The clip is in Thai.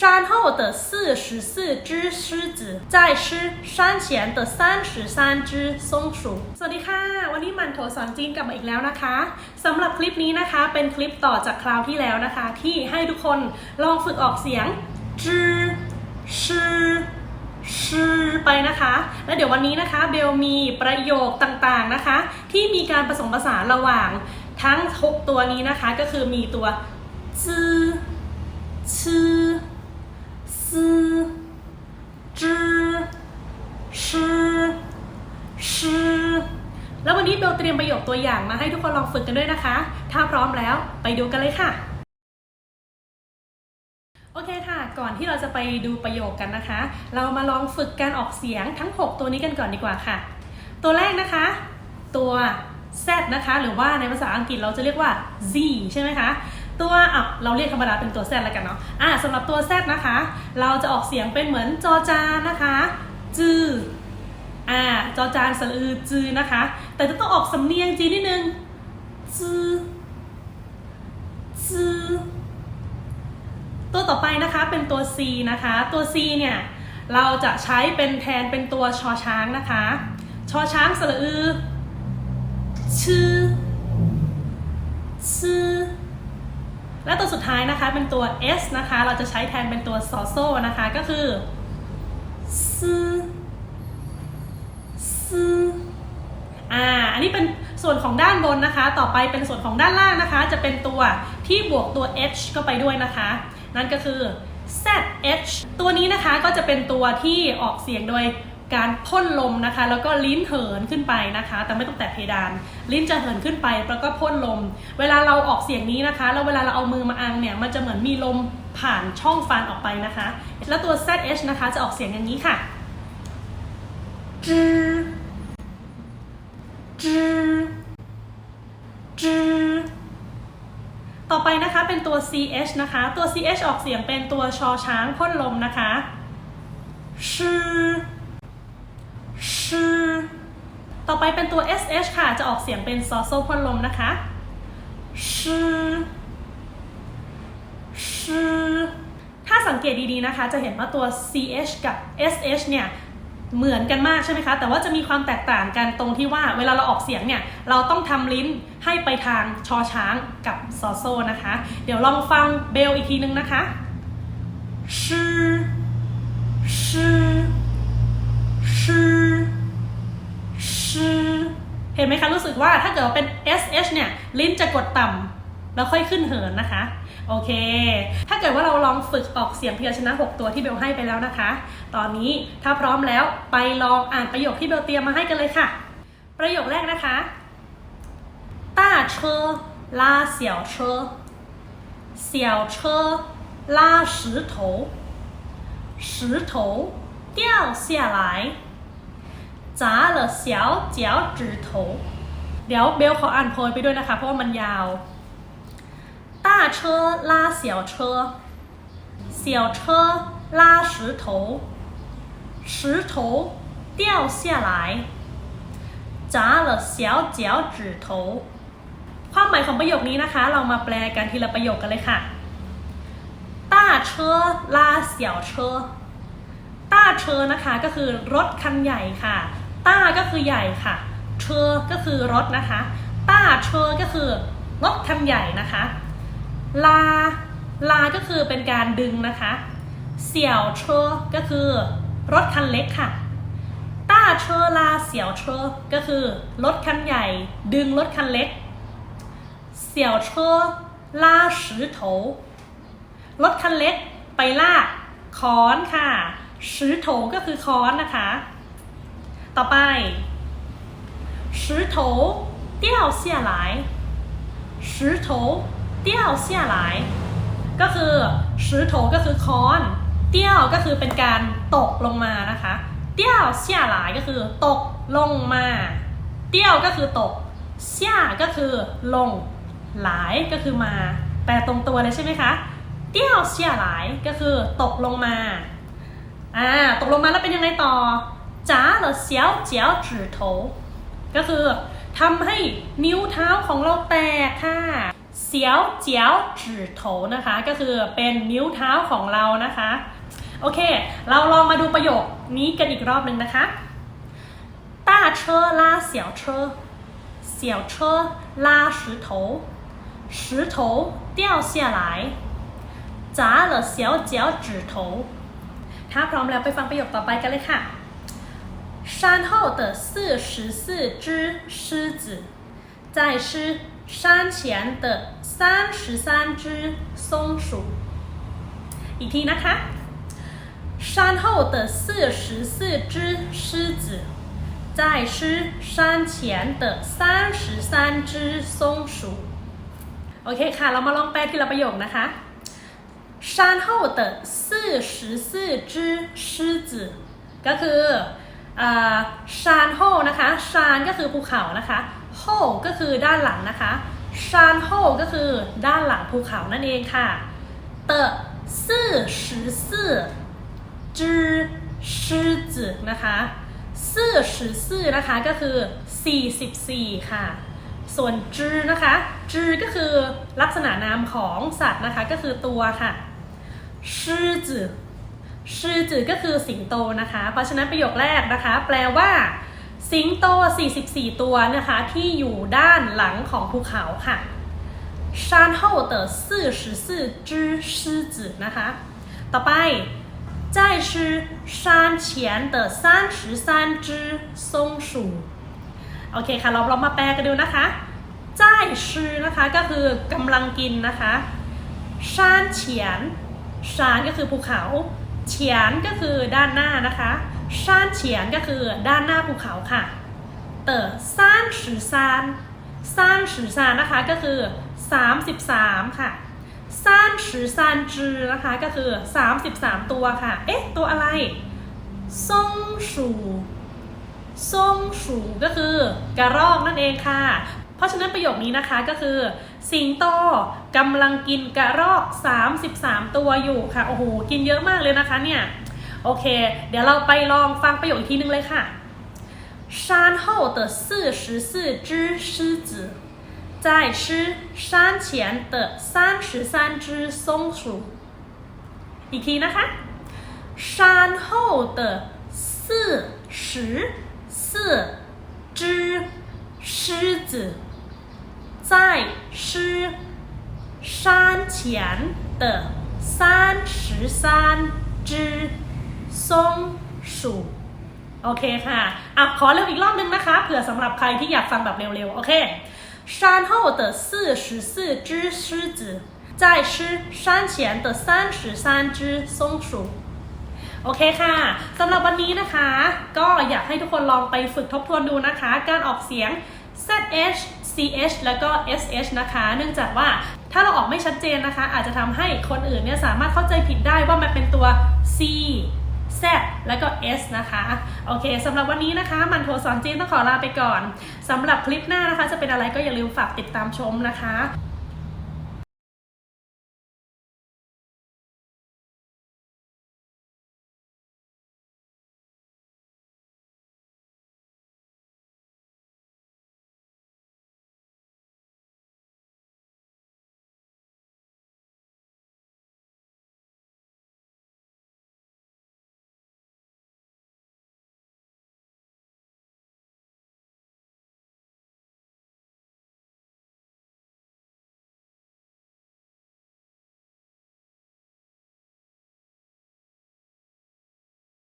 山后的四十四只狮子在吃山前的三十三只松鼠สวัสดีค่ะ วันนี้มันโถสอนจีนกลับมาอีกแล้วนะคะสำหรับคลิปนี้นะคะ เป็นคลิปต่อจากคราวที่แล้วนะคะ ที่ให้ทุกคนลองฝึกออกเสียงจื้อชื่อชื่อไปนะคะ แล้วเดี๋ยววันนี้นะคะเบลมีประโยคต่างๆนะคะ ที่มีการผสมผสานระหว่างทั้ง 6 ตัวนี้นะคะ ก็คือมีตัวจื้อชื่อ 丝、知、诗、诗แล้ววันนี้เบลเตรียมประโยคตัวอย่างมาให้ทุกคนลองฝึกกันด้วยนะคะ ถ้าพร้อมแล้วไปดูกันเลยค่ะ โอเคค่ะ ก่อนที่เราจะไปดูประโยคกันนะคะ เรามาลองฝึกการออกเสียงทั้ง 6 ตัวนี้กันก่อนดีกว่าค่ะ ตัวแรกนะคะ ตัว Z นะคะ หรือว่าในภาษาอังกฤษเราจะเรียกว่า Z ใช่ไหมคะ ตัวอะเราเรียกธรรมดาเป็นตัว Z แล้วกันเนาะอะสำหรับตัว Z นะคะ เราจะออกเสียงเป็นเหมือนจอจานนะคะ จืออ่าจอจานสระอือจือนะคะ แต่จะต้องออกสำเนียงจีนนิดนึงจือจือตัวต่อไปนะคะเป็นตัว C นะคะ ตัว C เนี่ยเราจะใช้เป็นแทนเป็นตัวชอช้างนะคะ ชอช้างสระอือชื่อชื่อ และตัวสุดท้ายนะคะเป็นตัว s นะคะ เราจะใช้แทนเป็นตัวซอโซนะคะ ก็คือซือซืออ่า อันนี้เป็นส่วนของด้านบนนะคะ ต่อไปเป็นส่วนของด้านล่างนะคะ จะเป็นตัวที่บวกตัว h เข้าไปด้วยนะคะ นั่นก็คือ zh ตัวนี้นะคะก็จะเป็นตัวที่ออกเสียงโดย การพ่นลมนะคะ แล้วก็ลิ้นเหินขึ้นไปนะคะ แต่ไม่ต้องแตะเพดาน ลิ้นจะเหินขึ้นไปแล้วก็พ่นลม เวลาเราออกเสียงนี้นะคะ แล้วเวลาเราเอามือมาอังเนี่ย มันจะเหมือนมีลมผ่านช่องฟันออกไปนะคะ แล้วตัว zh นะคะ จะออกเสียงอย่างนี้ค่ะจือจือจือต่อไปนะคะเป็นตัว ch นะคะ ตัว ch ออกเสียงเป็นตัวชอช้างพ่นลมนะคะชื่อ ชื่อต่อไปเป็นตัว sh ค่ะ จะออกเสียงเป็นซอโซพ่นลมนะคะชื่อชื่อถ้าสังเกตดีๆนะคะ จะเห็นว่าตัว ch กับ sh เนี่ยเหมือนกันมากใช่ไหมคะ แต่ว่าจะมีความแตกต่างกันตรงที่ว่าเวลาเราออกเสียงเนี่ย เราต้องทำลิ้นให้ไปทางชอช้างกับซอโซนะคะ เดี๋ยวลองฟังเบลอีกทีนึงนะคะชื่อชื่อชื่อ เห็นไหมคะ รู้สึกว่าถ้าเกิดว่าเป็น sh เนี่ย ลิ้นจะกดต่ำแล้วค่อยขึ้นเหินนะคะ โอเค ถ้าเกิดว่าเราลองฝึกออกเสียงพยัญชนะ 6 ตัวที่เบลให้ไปแล้วนะคะ ตอนนี้ถ้าพร้อมแล้วไปลองอ่านประโยคที่เบลเตรียมมาให้กันเลยค่ะ ประโยคแรกนะคะ大车拉小车小车拉石头石头掉下来 砸了小脚趾头เดี๋ยวเบลขออ่านโพยไปด้วยนะคะ เพราะว่ามันยาว大车拉小车小车拉石头石头掉下来砸了小脚趾头ความหมายของประโยคนี้นะคะ เรามาแปลกันทีละประโยคกันเลยค่ะ大车拉小车ต้าเชอนะคะก็คือรถคันใหญ่ค่ะ ต้าก็คือใหญ่ค่ะเชอก็คือรถนะคะ ต้าเชอก็คือรถคันใหญ่นะคะ ลา ลาก็คือเป็นการดึงนะคะ เสี่ยวเชอก็คือรถคันเล็กค่ะ ต้าเชอลาเสี่ยวเชอก็คือรถคันใหญ่ ดึงรถคันเล็ก เสี่ยวเชอลาสือโถรถคันเล็กไปลากค้อนค่ะ石头ก็คือค้อนนะคะ ต่อไป石头掉下来石头掉下来ก็คือ石头ก็คือค้อนเตี้ยวก็คือเป็นการตกลงมานะคะเตี้ยวเสี่ยหลายก็คือตกลงมา เตี้ยวก็คือตกเสี่ยก็คือลง หลายก็คือมา แปลตรงตัวเลยใช่ไหมคะเตี้ยวเสี่ยหลายก็คือตกลงมา อ่าตกลงมาแล้วเป็นยังไงต่อ จ้าเหรอเสียวเจียวจือโถก็คือทำให้นิ้วเท้าของเราแตกค่ะเ เสียวเจียวจือโถนะคะ ก็คือเป็นนิ้วเท้าของเรานะคะ โอเค เราลองมาดูประโยคนี้กันอีกรอบหนึ่งนะคะ大车拉小车小车拉石头石头掉下来砸了小脚趾头ถ้าพร้อมแล้วไปฟังประโยคต่อไปกันเลยค่ะ 山后的四十四只狮子在吃山前的三十三只松鼠อีกทีนะคะ 山后的四十四只狮子在吃山前的三十三只松鼠โอเคค่ะ เรามาลองแปลทีละประโยคนะคะ山后的四十四只狮子ก็คืออ่า ชานโฮนะคะชานก็คือภูเขานะคะโฮก็คือด้านหลังนะคะชานโฮก็คือด้านหลังภูเขานั่นเองค่ะเตอซื่อชื่อซื่อจื้อชื่อจื้อนะคะซื่อชื่อซื่อนะคะก็คือ 44 ค่ะ ส่วนจื้อนะคะจื้อก็คือลักษณะนามของสัตว์นะคะก็คือตัวค่ะชื่อจื้อ ชื่อจือก็คือสิงโตนะคะ เพราะฉะนั้นประโยคแรกนะคะ แปลว่า สิงโต 44 ตัวนะคะ ที่อยู่ด้านหลังของภูเขาค่ะ山后的四十四只狮子นะคะ ต่อไป在是山前的三十三只松鼠โอเคค่ะ เราลองมาแปลกันดูนะคะจ่ายชื่อนะคะก็คือกำลังกินนะคะชานเฉียนชานก็คือภูเขา เฉียนก็คือด้านหน้านะคะชานเฉียนก็คือด้านหน้าภูเขาค่ะ เต๋อซานสือซานซานสือซานนะคะก็คือ 33 ค่ะซานสือซานจือนะคะก็คือ 33 ตัวค่ะ เอ๊ะ ตัวอะไรซงสูซงสูก็คือกระรอกนั่นเองค่ะ เพราะฉะนั้นประโยคนี้นะคะก็คือ สิงโต กำลังกินกระรอก 33 ตัวอยู่ค่ะ โอ้โห กินเยอะมากเลยนะคะเนี่ย โอเค เดี๋ยวเราไปลองฟังประโยคอีกทีนึงเลยค่ะ山后的四十四只狮子在吃山前的三十三只松鼠อีกทีนะคะ山后的四十四只狮子在吃 山前的三十三只松鼠โอเคค่ะอ่ะ ขอเร็วอีกรอบนึงนะคะ เผื่อสำหรับใครที่อยากฟังแบบเร็วๆ โอเค山后的四十四只狮子在吃山前的三十三只松鼠โอเคค่ะสำหรับวันนี้นะคะ ก็อยากให้ทุกคนลองไปฝึกทบทวนดูนะคะ การออกเสียง zh ch แล้วก็ sh นะคะ เนื่องจากว่า ถ้าเราออกไม่ชัดเจนนะคะ อาจจะทำให้คนอื่นเนี่ยสามารถเข้าใจผิดได้ว่ามันเป็นตัว c z แล้วก็ s นะคะ โอเคสำหรับวันนี้นะคะ มันโทรสอนจีนต้องขอลาไปก่อนสำหรับคลิปหน้านะคะ จะเป็นอะไรก็อย่าลืมฝากติดตามชมนะคะ